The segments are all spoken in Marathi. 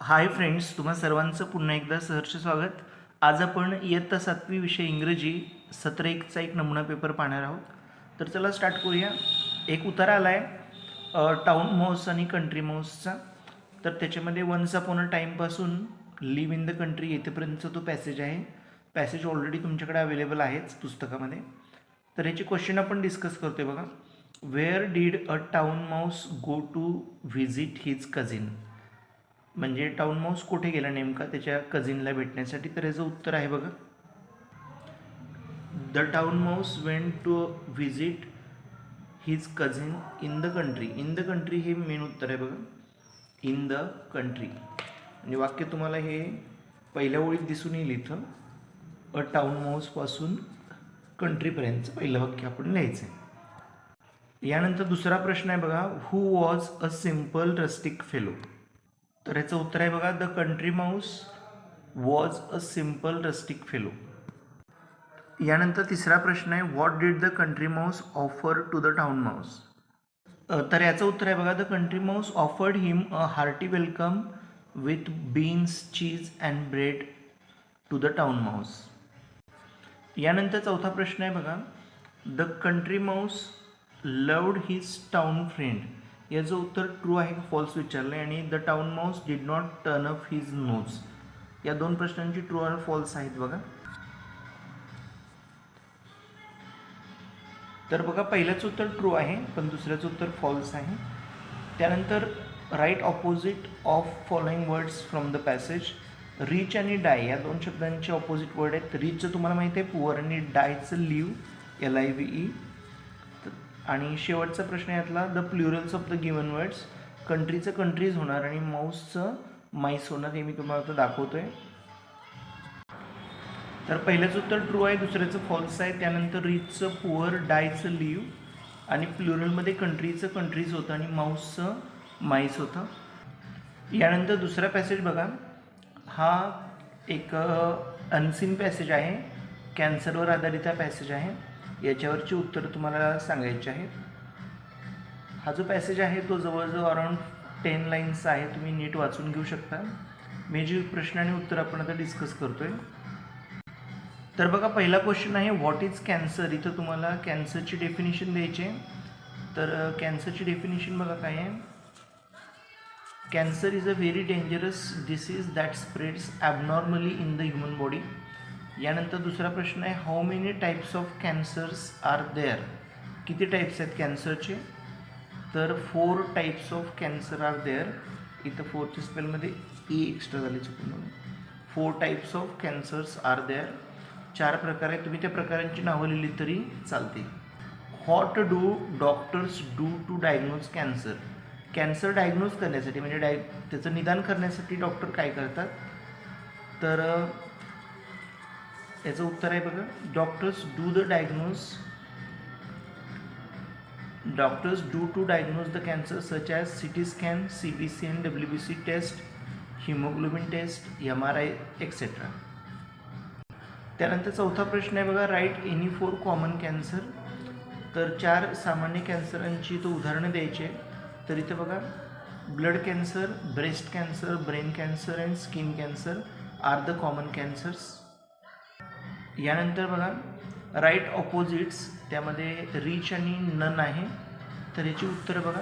हाय फ्रेंड्स तुम्हा सर्वांचं पुन्हा एकदा सहर्ष स्वागत. आज आपण इयत्ता सातवी विषय इंग्रजी सत्र एकचा एक नमुना पेपर पाहणार आहोत. तर चला स्टार्ट करूया. एक उतारा आला आहे टाऊन माऊस आणि कंट्री माऊसचा तर त्याच्यामध्ये वन्स अपॉन अ टाईमपासून लिव्ह इन द कंट्री येथेपर्यंतचा तो पॅसेज आहे. पॅसेज ऑलरेडी तुमच्याकडे अवेलेबल आहेच पुस्तकामध्ये. तर याचे क्वेश्चन आपण डिस्कस करतोय बघा. Where did a town mouse go to visit his cousin म्हणजे टाऊन माऊस कुठे गेला नेमका? त्याच्या कझिनला भेटण्यासाठी? तर याचं उत्तर आहे बघा. The town mouse went to visit his cousin in the country in the country हे मेन उत्तर आहे बघा. इन द कंट्री म्हणजे वाक्य तुम्हाला हे पहिल्या ओळीत दिसून येईल इथं. अ टाऊन माऊसपासून कंट्रीपर्यंतचं पहिलं वाक्य आपण लिहायचं आहे यानंतर दुसरा प्रश्न आहे बघा. Who was a simple rustic fellow तर याचं उत्तर आहे बघा the country mouse was a simple rustic fellow. यानंतर तिसरा प्रश्न आहे what did the country mouse offer to the town mouse? तर याचं उत्तर आहे बघा the country mouse offered him a hearty welcome with beans cheese and bread to the town mouse. यानंतर चौथा प्रश्न आहे बघा the country mouse loved his town friend याचं उत्तर ट्रू आहे का फॉल्स विचारलं आहे आणि the town mouse did not turn up his nose या दोन प्रश्नांची ट्रू आणि फॉल्स आहेत बघा. तर बघा पहिल्याचं उत्तर ट्रू आहे पण दुसऱ्याचं उत्तर फॉल्स आहे. त्यानंतर write opposite of following words from the passage rich आणि डाय या दोन शब्दांचे ऑपोजिट वर्ड आहेत. रिचचं तुम्हाला माहिती आहे पुअर आणि डायचं live L I V E आणि शेवटचा प्रश्न यातला the plurals of the given words कंट्रीचं countries होणार आणि माऊसचं माईस होणार हे मी तुम्हाला आता दाखवतोय. तर पहिल्याचं उत्तर ट्रू आहे दुसऱ्याचं फॉल्स आहे त्यानंतर रिचचं पुअर डायचं लिव्ह आणि प्लुरलमध्ये कंट्रीचं कंट्रीज होतं आणि माऊसचं माईस होतं. यानंतर दुसरा पॅसेज बघा. हा एक अनसीन पॅसेज आहे. कॅन्सरवर आधारित हा पॅसेज आहे. याच्यावरची उत्तर तुम्हाला सांगायची आहेत. हा जो पॅसेज आहे तो जवळजवळ अराउंड टेन लाईन्स आहे तुम्ही नीट वाचून घेऊ शकता. मी जे प्रश्न आणि उत्तर आपण आता डिस्कस करतो आहे तर बघा पहिला क्वेश्चन आहे व्हॉट इज कॅन्सर इथं तुम्हाला कॅन्सरची डेफिनेशन द्यायची आहे. तर कॅन्सरची डेफिनेशन बघा काय आहे. Cancer is a very dangerous disease that spreads abnormally in the human body यानंतर दुसरा प्रश्न आहे how many types of cancers are there किती टाईप्स आहेत कॅन्सरचे तर four types of cancer are there इथं फोरच्या स्पेलमध्ये ई एक्स्ट्रा झाली चुकून four types of cancers are there चार प्रकार आहेत. तुम्ही त्या प्रकारांची नावं लिहिली तरी चालते how do doctors do to diagnose cancer cancer diagnose करण्यासाठी म्हणजे डाय त्याचं निदान करण्यासाठी डॉक्टर काय करतात? तर याचं उत्तर आहे बघा. Doctors do the diagnose doctors do to diagnose the cancer such as C T scan C B C N W B C test haemoglobin test M R I etcetera त्यानंतर चौथा प्रश्न आहे बघा. Write any four common cancer तर चार सामान्य कॅन्सरांची तो उदाहरणं द्यायची आहे. तर इथं बघा. Blood cancer breast cancer brain cancer and skin cancer are the common cancers यानंतर बघा राईट ऑपोजिट्स त्यामध्ये रिच आणि नन आहे. तर याची उत्तरं बघा.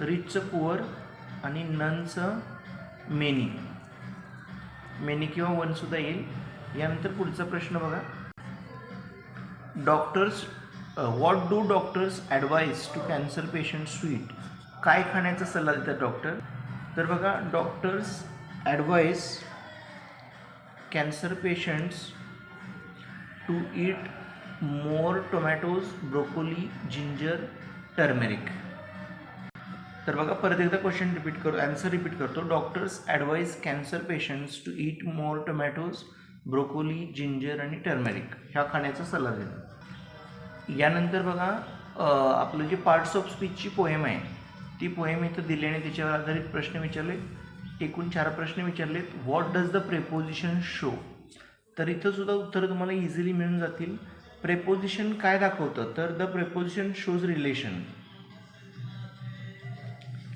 रिचचं पुअर आणि ननचं मेनी मेनी किंवा वनसुद्धा येईल. यानंतर पुढचा प्रश्न बघा. Doctors what do doctors advise to cancer patient sweet काय खाण्याचा सल्ला देतात डॉक्टर तर बघा doctors advise cancer patients to eat more tomatoes broccoli ginger turmeric तर बघा परत एकदा क्वेश्चन रिपीट करतो ॲन्सर रिपीट करतो. Doctors advise cancer patients to eat more tomatoes broccoli ginger आणि टर्मेरिक ह्या खाण्याचा सल्ला देतो. यानंतर बघा आपलं जे पार्ट्स ऑफ स्पीचची पोएम आहे ती पोएम इथं दिली आणि त्याच्यावर आधारित प्रश्न विचारले. एकूण चार प्रश्न विचारलेत. What does the preposition show तर इथं सुद्धा उत्तरं तुम्हाला इझिली मिळून जातील. प्रेपोजिशन काय दाखवतं? तर द प्रेपोजिशन शोज रिलेशन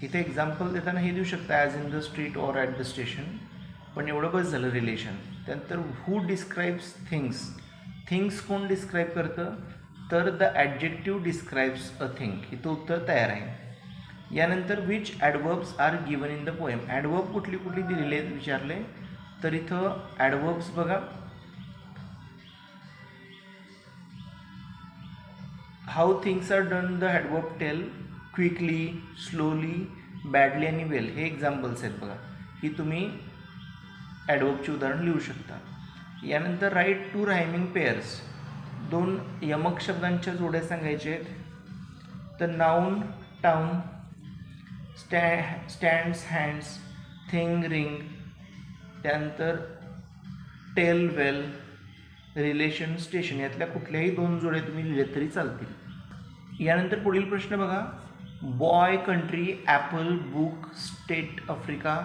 इथे एक्झाम्पल देताना हे देऊ शकता as in the street or at the station पण एवढं बस झालं रिलेशन त्यानंतर हू डिस्क्राईब्स थिंग्स थिंग्स कोण डिस्क्राईब करतं? तर the adjective describes a thing इथं उत्तर तयार आहे. यानंतर which adverbs are given in the poem adverb कुठली कुठली दिलेली आहेत विचारले? तर इथं ॲडवर्ब्स बघा. How things are done the adverb tell quickly slowly badly आणि वेल हे एक्झाम्पल्स आहेत बघा. ही तुम्ही ॲडवर्बची उदाहरण लिहू शकता. यानंतर राईट टू रायमिंग पेअर्स दोन यमक शब्दांच्या जोड्या सांगायचे आहेत. तर noun town sta stands hands thing ring त्यानंतर टेल वेल रिलेशन स्टेशन यातल्या कुठल्याही दोन जोड्या तुम्ही लिहिले तरी चालतील. यानंतर पुढील प्रश्न बघा. Boy country apple book state Africa.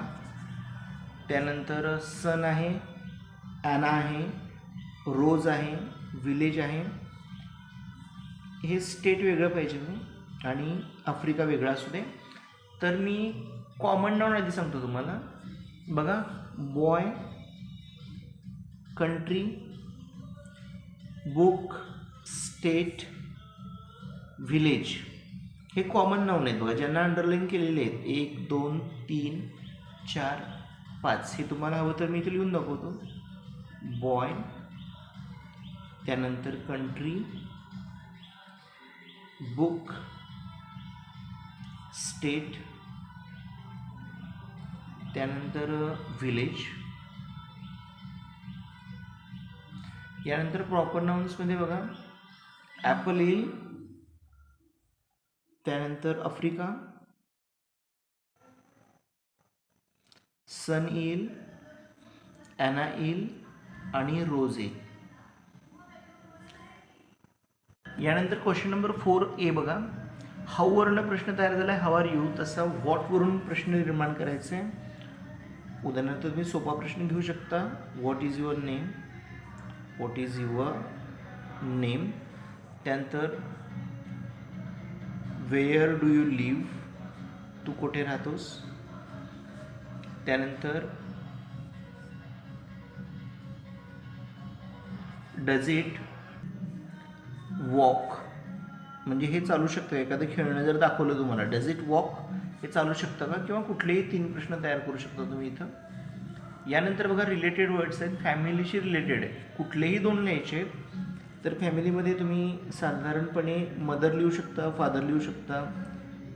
त्यानंतर सन आहे ॲना आहे रोज आहे विलेज आहे. हे स्टेट वेगळं पाहिजे मी आणि आफ्रिका वेगळा असू दे. तर मी कॉमन नाऊन आधी सांगतो तुम्हाला. बघा boy country book state village हे कॉमन नाऊन आहेत बघा ज्यांना अंडरलाईन केलेले आहेत. एक दोन तीन चार पाच. हे तुम्हाला हवं तर मी इथे लिहून दाखवतो. बॉय त्यानंतर कंट्री बुक स्टेट त्यानंतर व्हिलेज यानंतर प्रॉपर नाउन्समध्ये बघा. ॲपल येईल त्यानंतर आफ्रिका. सन येईल ॲना येईल आणि रोज येईल यानंतर क्वेश्चन नंबर फोर ए बघा. हाऊवरनं प्रश्न तयार झाला आहे हवार आर यू तसा व्हॉटवरून प्रश्न निर्माण करायचा. आहे उदाहरणार्थ तुम्ही सोपा प्रश्न घेऊ शकता. What is your name what is your name त्यानंतर वेअर डू यू लिव्ह तू कुठे राहतोस? त्यानंतर डज इट वॉक म्हणजे हे चालू शकतं. एखादं खेळणं जर दाखवलं तुम्हाला डज इट वॉक हे चालू शकतं का? किंवा कुठलेही तीन प्रश्न तयार करू शकता तुम्ही इथं? यानंतर बघा रिलेटेड वर्ड्स आहेत फॅमिलीशी रिलेटेड आहे कुठलेही दोन लिहायचे तर फॅमिलीमध्ये तुम्ही साधारणपणे मदर लिहू शकता फादर लिहू शकता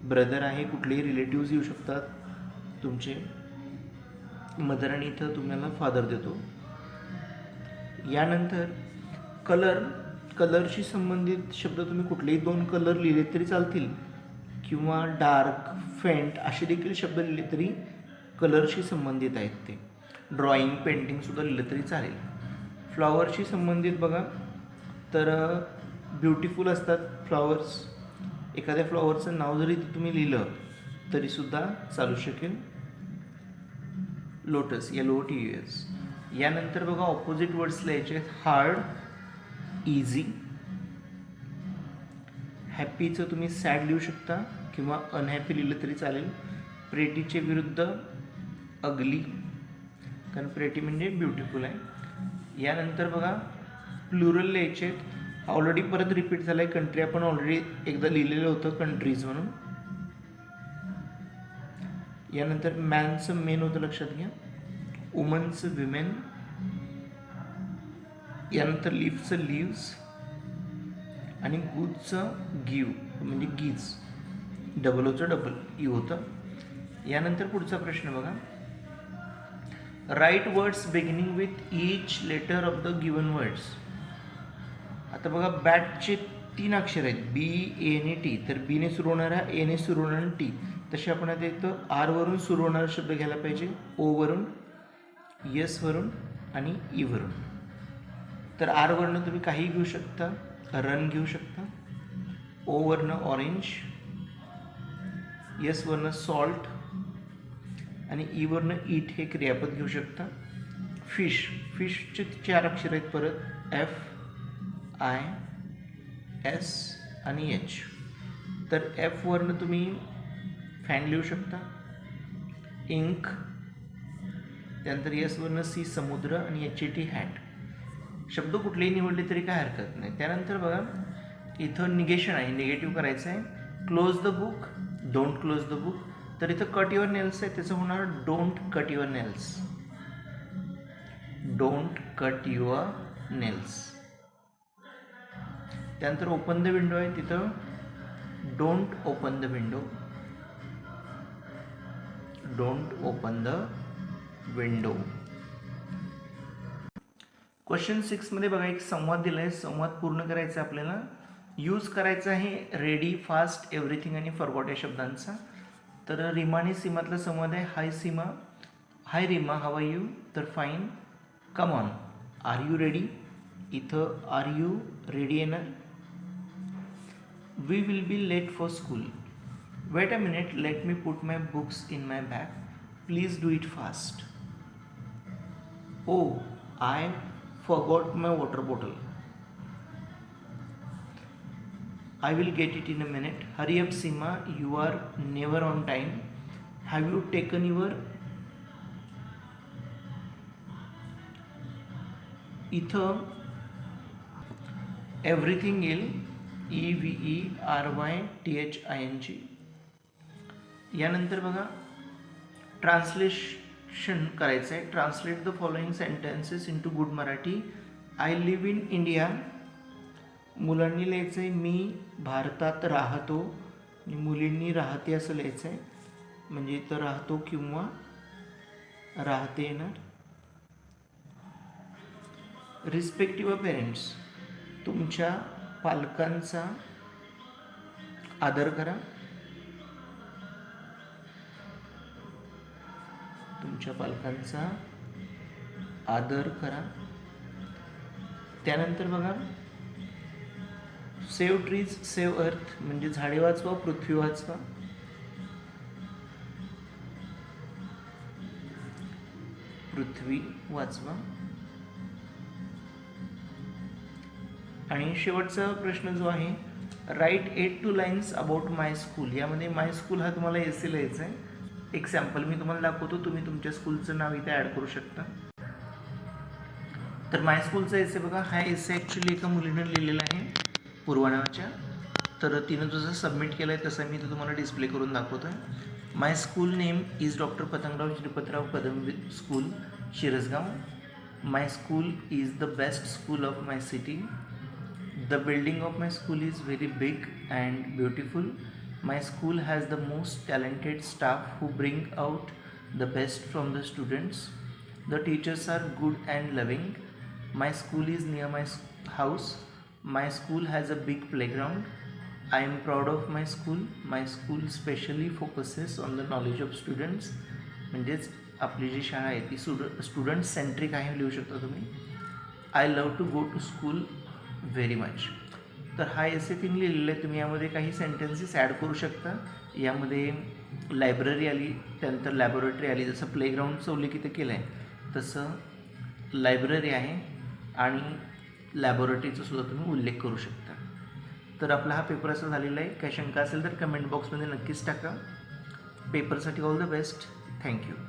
ब्रदर आहे कुठलेही रिलेटिव्ज येऊ शकतात. तुमचे मदर आणि इथं तुम्हाला फादर देतो. यानंतर कलर कलरशी संबंधित शब्द तुम्ही कुठलेही दोन कलर लिहिले तरी चालतील. किंवा डार्क फेंट असे देखील शब्द लिहिले तरी कलरशी संबंधित आहेत ते. ड्रॉइंग पेंटिंगसुद्धा लिहिलं तरी चालेल. फ्लॉवरशी संबंधित बघा. तर ब्युटिफुल असतात फ्लॉवर्स एखाद्या फ्लॉवरचं नाव जरी तुम्ही लिहिलं तरीसुद्धा चालू शकेल. Lotus yellow T U S यानंतर बघा ऑपोजिट वर्ड्स लिहायचे हार्ड इझी हॅपीचं तुम्ही सॅड लिहू शकता. किंवा अनहॅपी लिहिलं तरी चालेल. प्रेटीचे विरुद्ध अगली कारण प्रेटी म्हणजे ब्युटिफुल आहे. यानंतर बघा प्लुरल लिहायचे ऑलरेडी परत रिपीट झालं आहे कंट्री आपण ऑलरेडी एकदा लिहिलेलं होतं कंट्रीज म्हणून. यानंतर मॅनचं मेन होतं लक्षात घ्या. वुमनचं विमेन यानंतर लिव्हचं लिव्स आणि गुजचं गिव म्हणजे गीज डबल ओचं डबल ई e होतं. यानंतर पुढचा प्रश्न बघा. Write words beginning with each letter of the given words आता बघा बॅटचे तीन अक्षर आहेत. बी ए आणि टी तर बीने सुरू होणारा एने सुरू होणारा टी तसे आपण आता येतो आरवरून सुरू होणारा शब्द घ्यायला पाहिजे. ओवरून यसवरून आणि e ईवरून तर आरवरनं तुम्ही काही घेऊ शकता. रन घेऊ शकता. ओवरनं ऑरेंज यसवरनं सॉल्ट आणि e ईवरनं ईट हे क्रियापद घेऊ शकता. फिश फिशचे चार अक्षर आहेत परत. एफ आय एस आणि एच तर एफवरनं तुम्ही फॅन लिहू शकता. इंक त्यानंतर यसवरनं सी समुद्र आणि एच ए टी हॅट शब्द कुठलेही निवडले तरी काय हरकत नाही. त्यानंतर बघा इथं निगेशन आहे. निगेटिव्ह करायचं आहे close the book don't close the book तर इथं कट युअर नेल्स आहे त्याचं होणार don't cut your nails don't cut your nails त्यानंतर ओपन द विंडो आहे तिथं don't open the window don't open the window question सिक्समध्ये बघा एक संवाद दिला आहे संवाद पूर्ण करायचा आहे आपल्याला. यूज करायचं आहे रेडी फास्ट एव्हरीथिंग आणि फॉरगॉट या शब्दांचा. तर रिमा आणि सीमातला संवाद आहे. Hi Seema. Hi Rima. How are you तर fine come on are you ready इथं आर यू रेडी येणार we will be late for school wait a minute let me put my books in my bag please do it fast oh I forgot my water bottle I will get it in a minute. Hurry up, Sima. You are never on time. Have you taken your इथं एव्हरीथिंग येईल E V E R Y T H I N G यानंतर बघा ट्रान्सलेशन करायचं आहे translate the following sentences into good Marathi I live in India मुलांनी लिहायचं आहे मी भारतात राहतो आणि मुलींनी राहते असं लिहायचं आहे म्हणजे इथं राहतो किंवा राहते येणार रिस्पेक्टिव्ह पेरेंट्स तुमच्या पालकांचा आदर करा. तुमच्या पालकांचा आदर करा. त्यानंतर बघा सेव्ह ट्रीज सेव्ह अर्थ म्हणजे झाडे वाचवा पृथ्वी वाचवा. पृथ्वी वाचवा. आणि शेवटचा प्रश्न जो आहे write eight two lines about my school यामध्ये माय स्कूल हा तुम्हाला एस लिहायचा आहे. एक सॅम्पल मी तुम्हाला दाखवतो तुम्ही तुमच्या स्कूलचं नाव इथे ॲड करू शकता. तर माय स्कूलचा एसे बघा हा एस ॲक्च्युली एका मुलीनं लिहिलेला आहे. पुरवण्याच्या. तर तिनं जसं सबमिट केलं आहे तसं मी ते तुम्हाला डिस्प्ले करून दाखवतो आहे my school name is doctor Patangrao Shripatrao Kadam school Shirasgaon my school is the best school of my city the building of my school is very big and beautiful my school has the most talented staff who bring out the best from the students the teachers are good and loving my school is near my house My school has a big playground. I am proud of my school. My school specially focuses on the knowledge of students. म्हणजेच आपली जी शाळा आहे ती स्टुड स्टुडंट सेंट्रिक आहे लिहू शकता तुम्ही I love to go to school very much तर हा एसे तिने लिहिलेलं आहे तुम्ही यामध्ये काही सेंटेन्सेस ॲड करू शकता यामध्ये लायब्ररी आली त्यानंतर लॅबोरेटरी आली जसं प्लेग्राऊंडचं उल्लेख इथं केलं आहे तसं लायब्ररी आहे आणि लॅबोरेटरीचा सुद्धा तुम्ही उल्लेख करू शकता. तर आपला हा पेपर असा झालेला आहे. काही शंका असेल तर कमेंट बॉक्समध्ये नक्कीच टाका. पेपरसाठी all the best thank you